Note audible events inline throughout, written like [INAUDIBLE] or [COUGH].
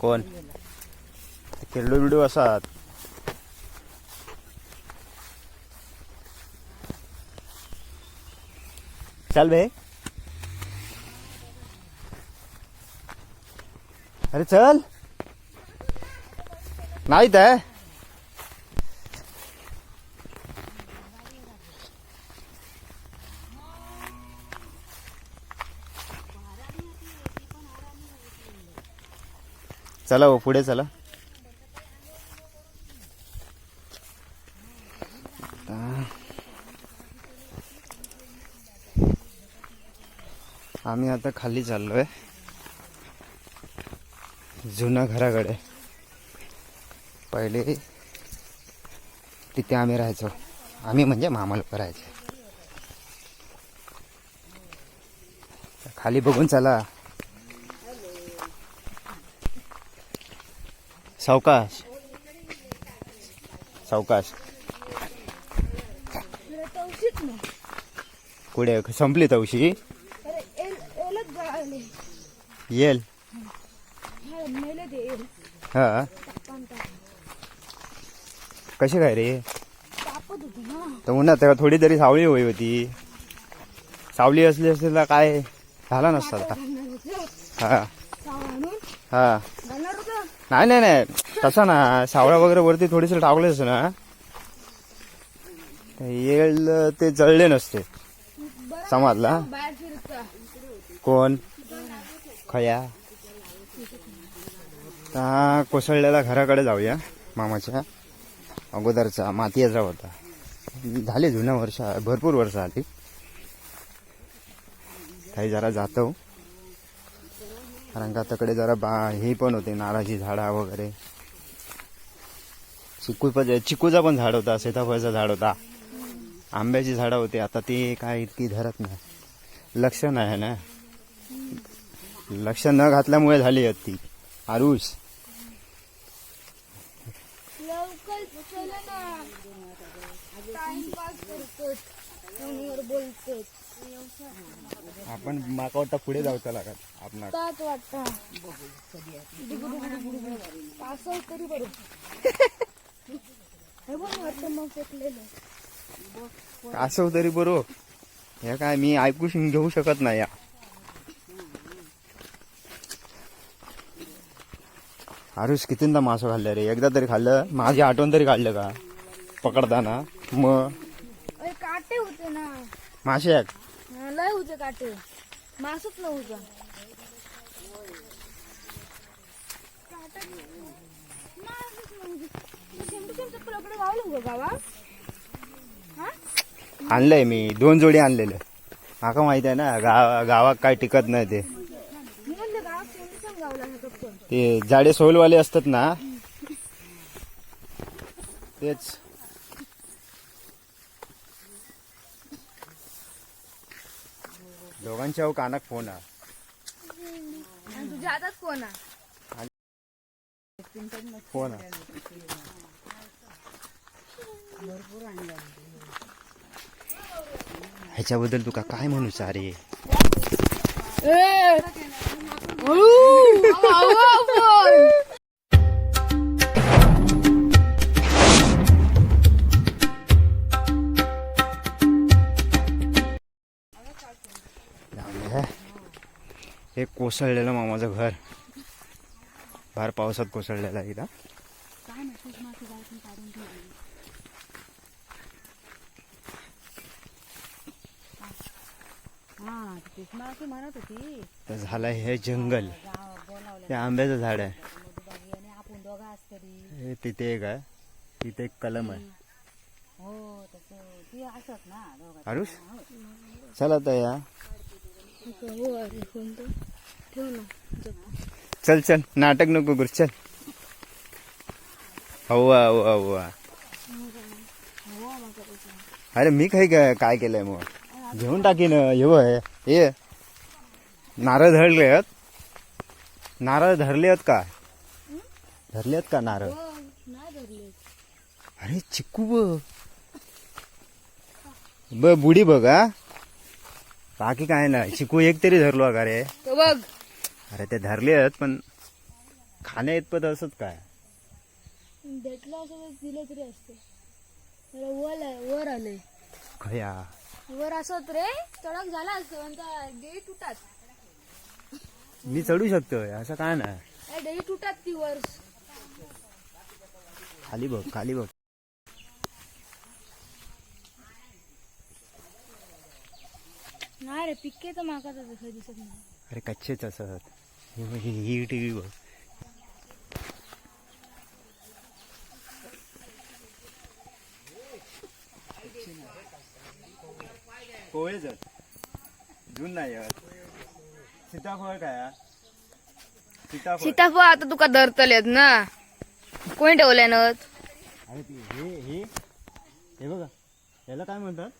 कोण? किरडू बिडू असतात चल बे. अरे चल. नाही तर चला हो पुढे चला. आम्ही आता खाली चाललोय. जुन्या घराकडे. पहिले तिथे आम्ही राहायचो. आम्ही म्हणजे मामा लोक राहायचे. खाली बघून चला. सावकाश. सावकाश. कुठे? संपली तवशी येल. हा. कशी काय रे? तर उन्हात थोडी तरी सावली होई होती. सावली असली असली तर काय? झाला नसता आता. हा. हा. नाही नाही नाही. तसा ना सावळा वगैरे वरती थोडीसं टाकलेच ना येल ते जळले नसते. समाजला. समजला कोण? खया. हा कोसळलेला घराकडे जाऊया मामाच्या. अगोदरचा मातीचा होता. झाले जुन्या वर्ष भरपूर वर्ष आली काही जरा जातो. कारण का तकडे जरा बा हे पण होते नारळाची झाडा वगैरे. चिकू पण चिकूचा पण झाड होता सीताफळाचा झाड होता. आंब्याची झाडं होती आता ती काय इतकी धरत नाही. लक्ष नाही ना? लक्ष न घातल्यामुळे झाली आहेत ती. आरुष. आपण माका वाटतं पुढे जाऊचा लागत आपण वाटता. हे बघ वाटतं मग फेकलेलं असं तरी बरोबर हे काय मी ऐकू घेऊ शकत नाही या. आरुष कितींदा मासं खाल्लं रे? एकदा तरी खाल्लं माझी आठवण तरी काढलं का? पकडताना. मग काटे होते ना. मासे आहेत. लय होते काटे. मासच नव्हता. आणलंय मी दोन जोडी आणलेले. माका माहीत आहे ना गाव गावात काय टिकत नाही ते. ते जाडे सोलवाले असतात ना. तेच. दोघांच्या कानाक फोन आहे. तुझ्या हातात कोण आहे. हो ना. ह्याच्याबद्दल तुका काय म्हणू सारे हे कोसळलेलं मामाचं घर. फार पावसात कोसळलेलं आहे इथं. हा झालं हे जंगल. ते आंब्याचं झाड आहे. हे तिथे एक आहे. तिथे एक कलम आहे. हो तसं ती असत ना दोघं. आरुष? चल आता चल चल नाटक नको करू चल. हवा हवा. हवा अरे मी काही काय काय केलंय मग? घेऊन टाकीन हे ये हे नारळ धरले आहेत. नारळ धरले आहेत का? धरले आहेत का नारळ? अरे चिकू बघ. ब बुडी बघ हा. बाकी काय नाही. चिकू एक तरी धरलो का रे. बघ. अरे ते धरले आहेत पण खाण्या इतपत असत काय? भेटलं असं दिलं तरी असते. वर आहे- वर आले खया. वर असत रे चढक झाला असतो पण डेई तुटात. मी चढू शकतोय असं काय नाही. डेई तुटात ती वर. खाली बघ खाली बघ. नाही रे पिके तर माका दिसत नाही. अरे कच्चेच असत हे बघ, ही ही टीव्ही बघ. कोळेच जून नाही. सीताफळ काय हा? सीताफळ. सीताफळ आता तुका धरतलेत ना. कोणी ठेवले ना अरे ती हे हे हे बघा. याला काय म्हणतात?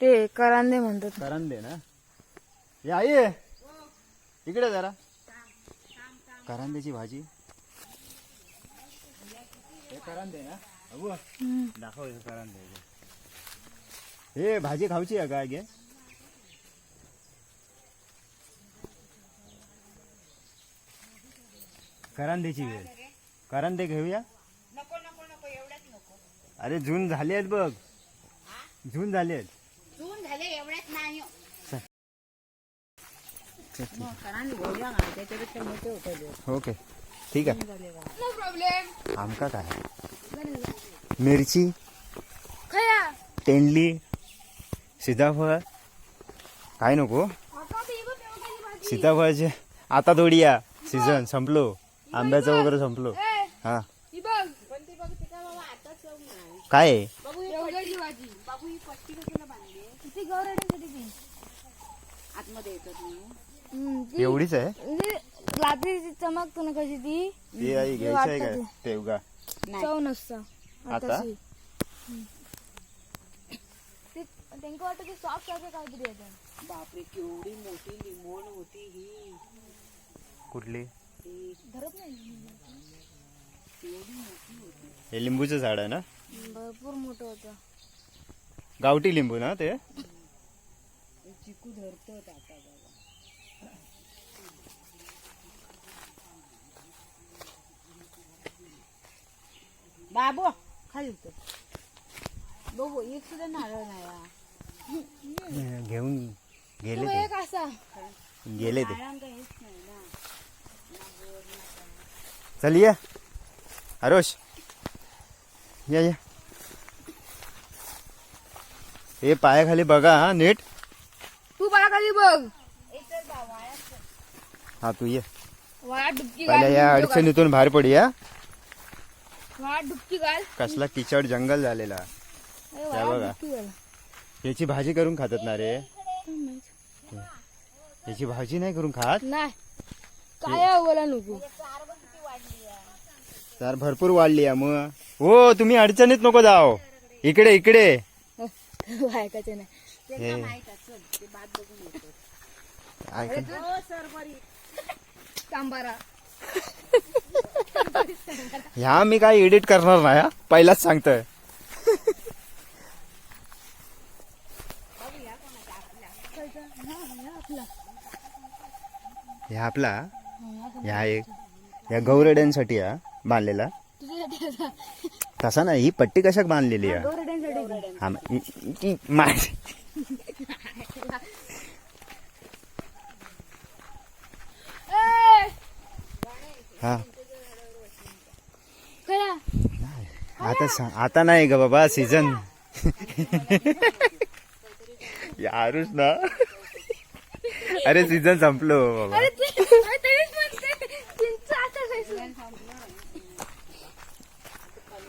ते करांदे म्हणतात. करंदे ना? हे आई. इकडे जरा. करंद्याची भाजी. हे करंदे ना? अबू दाखव हे करंदे हे. भाजी खाऊची आहे काय गे? करंदेची वेळ. करंदे घेऊया. अरे जून झाले आहेत बघ. जून झाले आहेत जून झाले एवढ्यात नाही ठीक. ओके. ठीक आहे. नो प्रॉब्लेम आमका काय? मिरची खया. तेंडली सीताफळ. काय नको? आता ते बघ केवढी भाजी. सीताफळाचे आता थोडी या सीझन संपलो. आंब्याचं वगैरे संपलो. हा. ही काय आहे? आतमध्ये येतात एवढीच आहे? रात्रीची चमकतो ना कशी ती? ती आई घ्यायची आहे काय तेवगा नाही. चव नसता. आता? ते त्यांना वाटतं की सॉफ्ट सारखं काहीतरी येतं बापरे केवढी मोठी लिंबोण होती ही. कुठली? ही धरत नाही हे लिंबूचं झाड आहे ना? भरपूर मोठं होतं. गावठी लिंबू ना ते? चिकू धरतात आता. बाबा खाली उतर. बघू एक सुद्धा नारळ नाही. घेऊन गेले तो ते. एक असा. गेले ते. नारळांका हेच नाही ना. चल ये. आरोश या या. हे पायाखाली बघा हा नीट. तू बाळा खाली बघ. हा तू ये. पहिल्या या अडचणीतून बाहेर पडूया. कसला किचड जंगल झालेला. त्या बघा. याची भाजी करून खातात ना रे? याची भाजी नाही करून खात? नाही. काय बोला नको. तर भरपूर वाढली आहे मग. हो तुम्ही अडचणीत नको जाओ. इकडे इकडे. ऐकायचं नाही. सांबारा. ह्या मी काय एडिट करणार नाही हा. पहिलाच सांगतोय. ह्या आपला ह्या एक या गौरड्यांसाठी हा बांधलेला. तसा नाही ही पट्टी कशाक बांधलेली आहे? हा इ- इ- इ- मा- हा. आता आता नाही ग बाबा सीझन यारूच ना. अरे सीझन संपलो बाबा. खायचं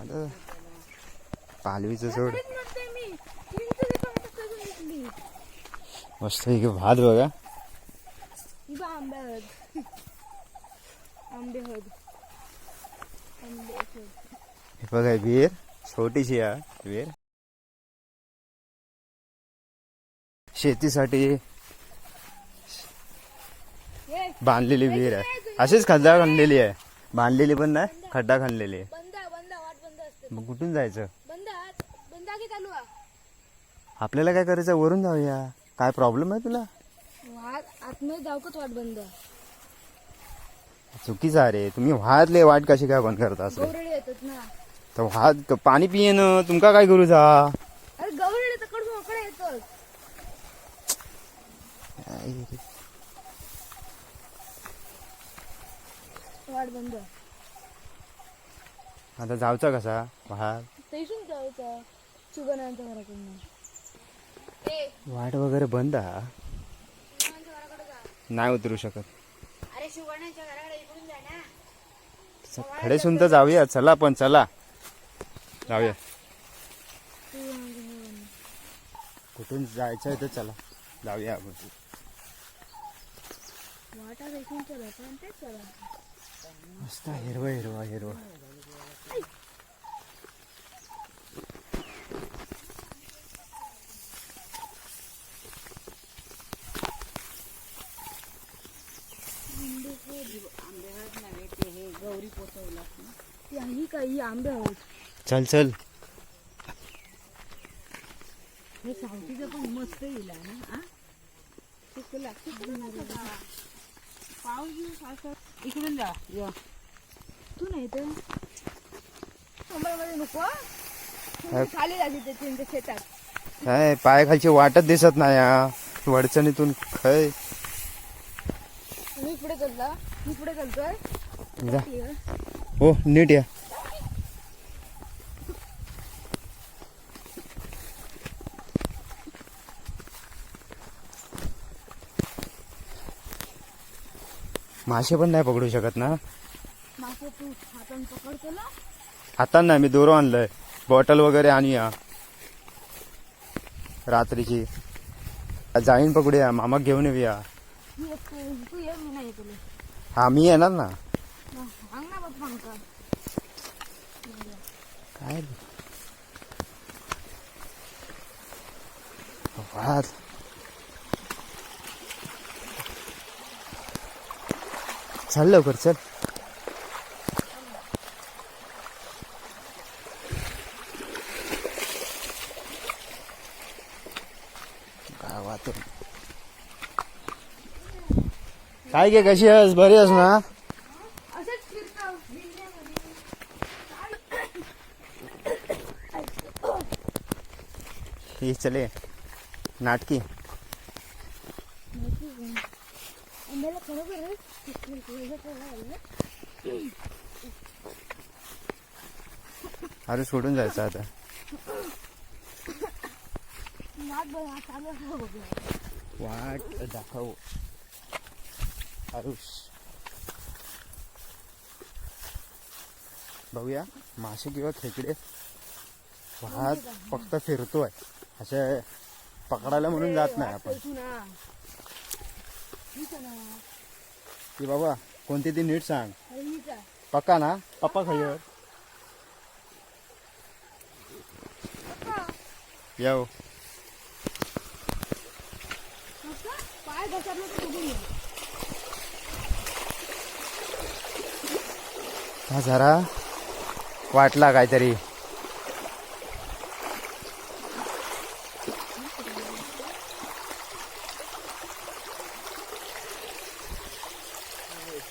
आता पालवीचं सोड. मस्त एक भात बघा ही बघ आंबे हळद आंबे हळद आंबे हळद हे बघा विहीर छोटीशी आहे विहीर शेतीसाठी बांधलेली विहीर आहे. अशीच खड्डा खणलेली आहे. बांधलेली पण नाही खड्डा खणलेली आहे. बंद आहे, बंद आहे, वाट बंद असते मग कुठून जायचं? आपल्याला काय करायचं? वरून जाऊया. काय प्रॉब्लेम आहे तुला? जाऊ का वाट बंद. चुकीचं आहे रे. तुम्ही वाहतले वाट कशी काय बंद करता असं तर वाहत पाणी पियेन तुमका काय करू जा वाट आता जावचा कसा? घराकडनं ए. वाट वगैरे बंद हा? नाही उतरू शकत. ना. खडे सुन तर जाऊया. चला पण चला. जाऊया कुठून जायचं आहे तर चला. जाऊया आपण. मस्त हिरवा हिरवा हिरवा. हे गौरी पोचवला काही आंबे आहोत. चल चल. हे सावतीचं पण मस्त येईल ना आ? ते लागते पाऊस बिऊस असं. इकडून जा. या. तू नाही तर? मध्ये नको हा? खाली लागली ते त्यांच्या शेतात. काय पायाखालची वाटच दिसत नाही हा. वडचणीतून खय. मी पुढे चालला मी पुढे चालतोय. जा. हो नीट या. मासे पण नाही पकडू शकत ना? मासे तू हाताने पकडतो ना? आता नाही मी दोरो आणलंय. बॉटल वगैरे आणूया. रात्रीची. जाईन पकडूया मामा घेऊन येऊया. मी एक तू ये मी नाही तुला. हा मी येणार ना? सांग ना बाप्पा का काय? चल लवकर चल. गावातून काय गे कशी आहेस? बरी आहेस ना? ही चले नाटकी. आंब्याला खरोखर अरे सोडून जायचं आता. वाट दाखव. आरुष. बघूया मासे किंवा खेकडे वाहत फक्त फिरतोय. असे पकडायला म्हणून जात नाही आपण. की बाबा कोणती ती नीट सांग. पक्का ना? पप्पा खयर येऊ पाय हा जरा वाटला काहीतरी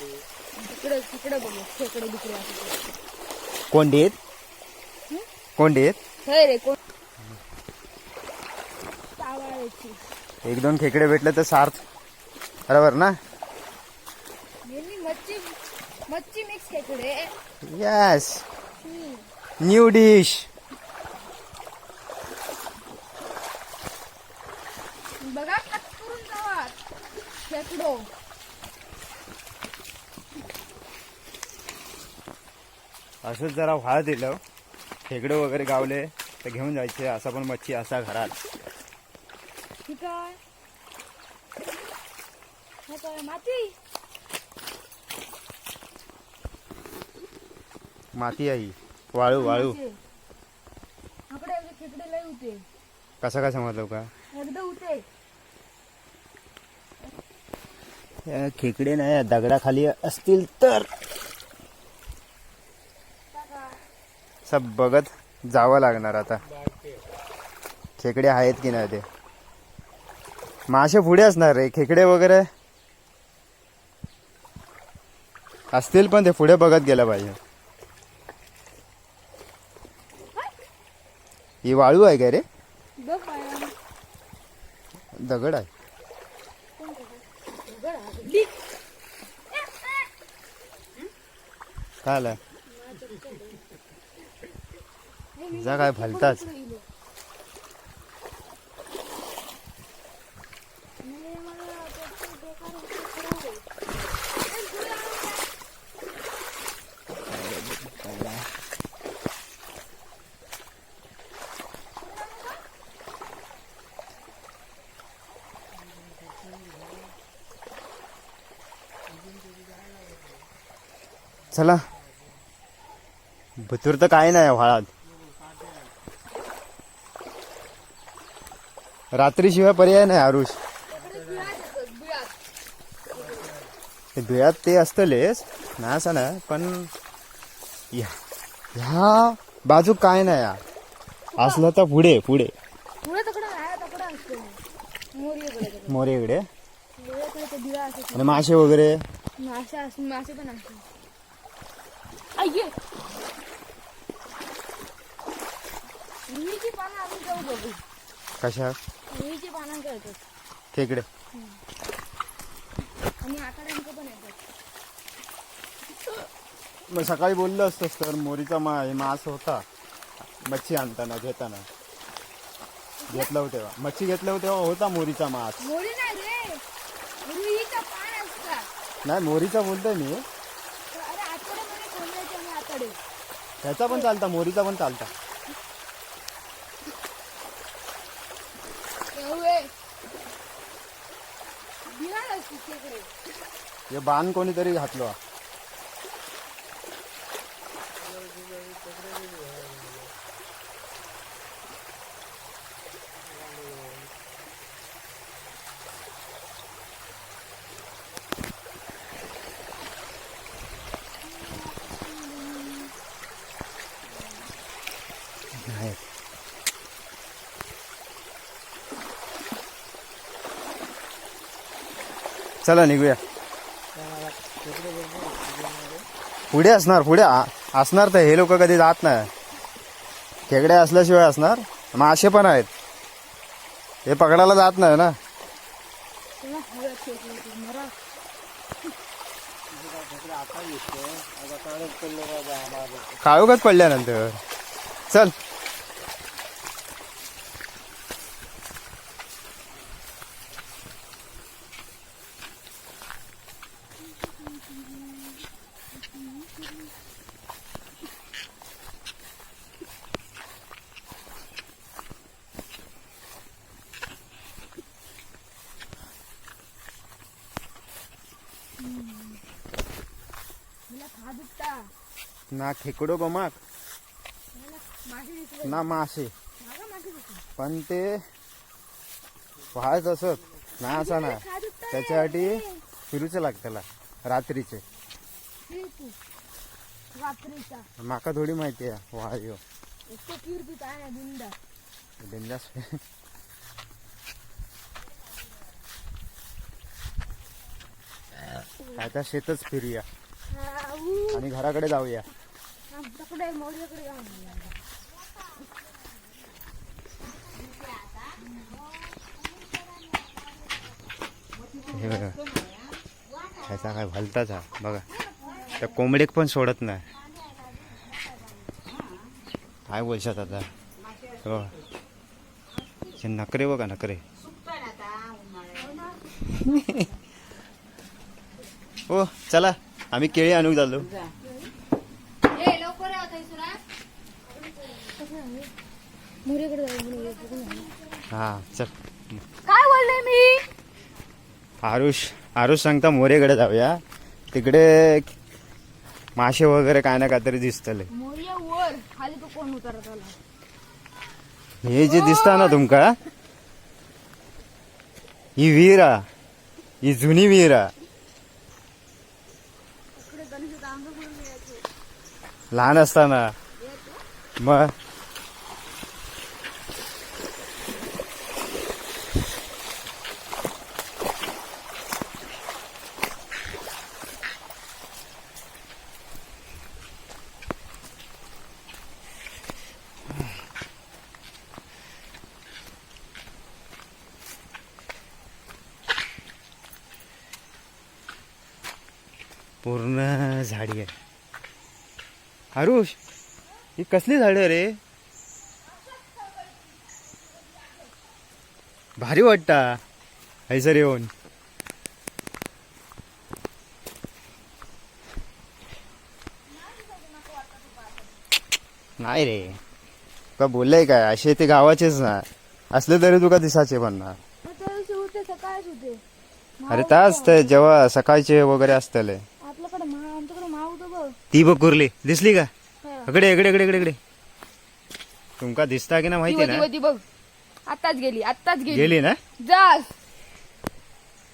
तिकडे तिकडे बघ तिकडे तिकडे असं कोंडीत? कोंडीत? रे कोण? चावायची एक दोन खेकडे भेटले तर सार्थ. बरोबर ना? यांनी मच्छी मच्छी मिक्स खेकडे. यस हम्म. न्यू डिश बघा कट करून जावा खेकडो असंच जरा व्हाळ दिलं. खेकडे वगैरे गावले तर घेऊन जायचे. असा पण मच्छी असा घरात. ठीक आहे. हे काय माती. माती आहे वाळू वाळू. खेकडे लय होते कसा काय समजलं का? एकदा होते खेकडे नाही दगडाखाली असतील तर. सब बघत जावं लागणार आता. खेकडे आहेत की नाही ते? मासे पुढे असणार रे खेकडे वगैरे असतील पण ते पुढे बघत गेलं पाहिजे. ही वाळू आहे काय रे? दगड आहे. काय आलं जा काय फलताच. चला. भुतूर तर काय नाही व्हाळात. रात्रीशिवाय पर्याय नाही आरुष. ते बिळात ते असतलेच. ना असं ना पण ह्या ह्या बाजू काय नाही या. असलं तर पुढे पुढे. पुढे तकडं आहे? तकडं असते मोरीकडे मोरेकडे मोरीकडे ते दिवा असते आणि मासे वगैरे. मासे पण कशा? रुईची पानं करतात खेकडे आणि आकाड्यांचं पण येतात मग सकाळी बोललं असतंस तर मोरीचा मा हे मास होता. मच्छी आणताना घेताना. घेतलं होतं तेव्हा. मच्छी घेतलं होतं तेव्हा होता मोरीचा मास. मोरी नाही रे. रुईचं पान असतात नाही मोरीचा बोलतोय मी. तर अरे आतड्यामध्ये कोंबड्याचे आणि आतडे. त्याचा पण चालता मोरीचा पण चालता एवढे बिहार असते तिकडे हे बाण कोणीतरी घातलो. चला निघूया. पुढे असणार पुढे असणार तर हे लोक कधी जात नाही. खेकडे असल्याशिवाय असणार. मासे पण आहेत. हे पकडायला जात नाही ना. तेव्हा हव्यात पडल्यानंतर. चल. ना खेकडो गमाक ना मासे. पण ते व्हायच असत ना असा ना त्याच्यासाठी फिरूचं लाग त्याला रात्रीचे. माका थोडी माहिती आहे वायो. ह्यो. इतकं पीर बिंदास. आता शेतच फिरूया. आणि घराकडे जाऊया. आमच्याकडे मोडीकडे हे बघा. ह्याचा काय भलताच. हा बघा. त्या कोंबडीक पण सोडत नाही. काय बोलशात आता? हो हे नकरे बघा नकरे हो [LAUGHS] चला. आम्ही केळी आणू झालो मोरीकडे जाऊ हा चल. काय बोलले मी? आरुष आरुष सांगता मोरेकडे जाऊया. तिकडे मासे वगैरे काय ना काहीतरी दिसतले. मोरिया वर खाली तो कोण उतरत आला? हे जे दिसता ना तुमका ही विहीर हा. ही जुनी विहीर हा. लहान असताना. मग पूर्ण झाडी आहे. आरुष ही कसली झाडं रे? भारी वाटता हैसर येऊन. नाही रे. का बोललंय काय? असे ते गावाचेच ना. असले तरी तुका दिसाचे होते अरे तास ते जेव्हा सकाळचे वगैरे असतले आपल्याकडे मा आमच्याकडे मा होतं बघ ती बघ कुर्ली. दिसली का. इकडे इकडे इकडे इकडे इकडे. तुमका दिसता की ना ती माहिती होती ना? होती बघ आताच गेली आताच गेली. गेली ना? जास.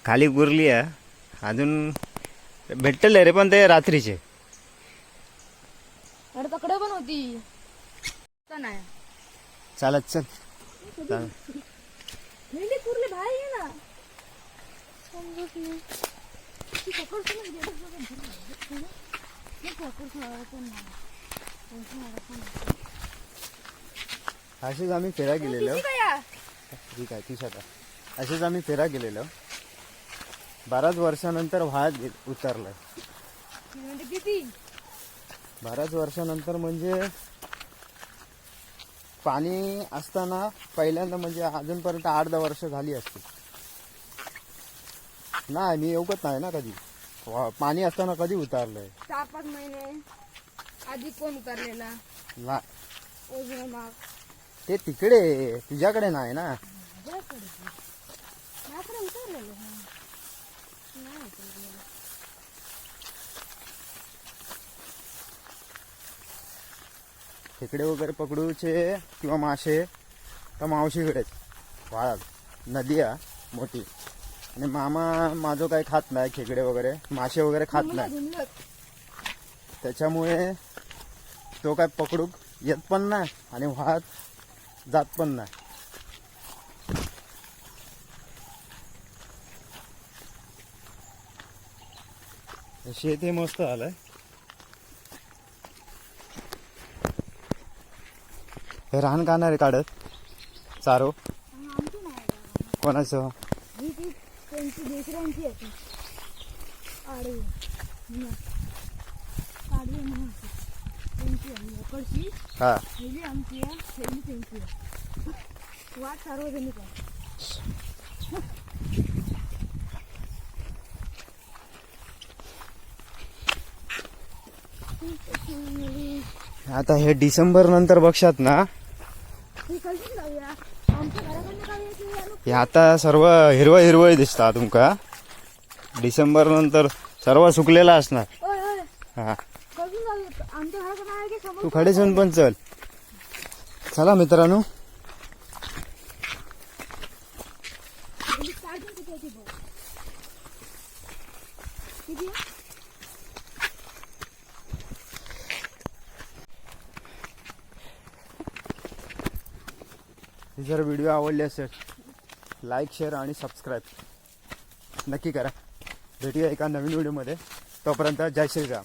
खाली कुर्ली आहे. अजून भेटले रे पण ते रात्रीचे. अरे तकडे पण होती. नाही. चालत चल. कुरली ये ना. समजत नाही. असेच आम्ही फेरा गेलेलो? ठीक आहे तीस आता. असेच आम्ही फेरा गेलेलो. बऱ्याच वर्षानंतर वाहत गे- उतरलं. ती म्हणते किती? बऱ्याच वर्षानंतर म्हणजे पाणी असताना पहिल्यांदा म्हणजे अजूनपर्यंत आठ दहा वर्ष झाली असतील. नाही मी येऊकच नाही ना कधी. वा- पाणी असताना कधी उतारलंय? चार पाच महिने आधी कोण उतरलेला? ना ते तिकडे तुझ्याकडे नाही ना? माझ्याकडे माझ्याकडे उतरलेलं हा. नाही उतरलेलं. खेकडे वगैरे पकडूचे किंवा मासे तर मावशीकडेच. वाळात नदी आहे मोठी. आणि मामा माझं काही खात नाही खेकडे वगैरे. मासे वगैरे खात नाही. त्याच्यामुळे तो काय पकडूक येत पण नाही आणि वाहत जात पण नाही. शेत हे मस्त आलंय हे रान का नाही रे काढत. चारो. कोणाचं? त्यांची आहे आडवी. हं. आडवी म्हणून त्यांची आहे? इकडची हा. पहिली आमची आहे. पहिली त्यांची आहे. वाट सार्वजनिक आहे. आता हे डिसेंबर नंतर बघशात ना ही कशी जाऊया आमच्या घराकडनं काय यायचं या लोक हे आता सर्व हिरवं हिरवं दिसता तुमका डिसेंबर नंतर सर्व सुकलेला असणार. हा. तू खडेच येऊन पण चल. चला मित्रांनो म्हणजे starting किती आहे ती बघ. किती आहे? ही जर व्हिडिओ आवडली असेल लाईक शेअर आणि सबस्क्राईब नक्की करा. भेटूया एका नवीन व्हिडिओमध्ये. तोपर्यंत जय श्रीराम.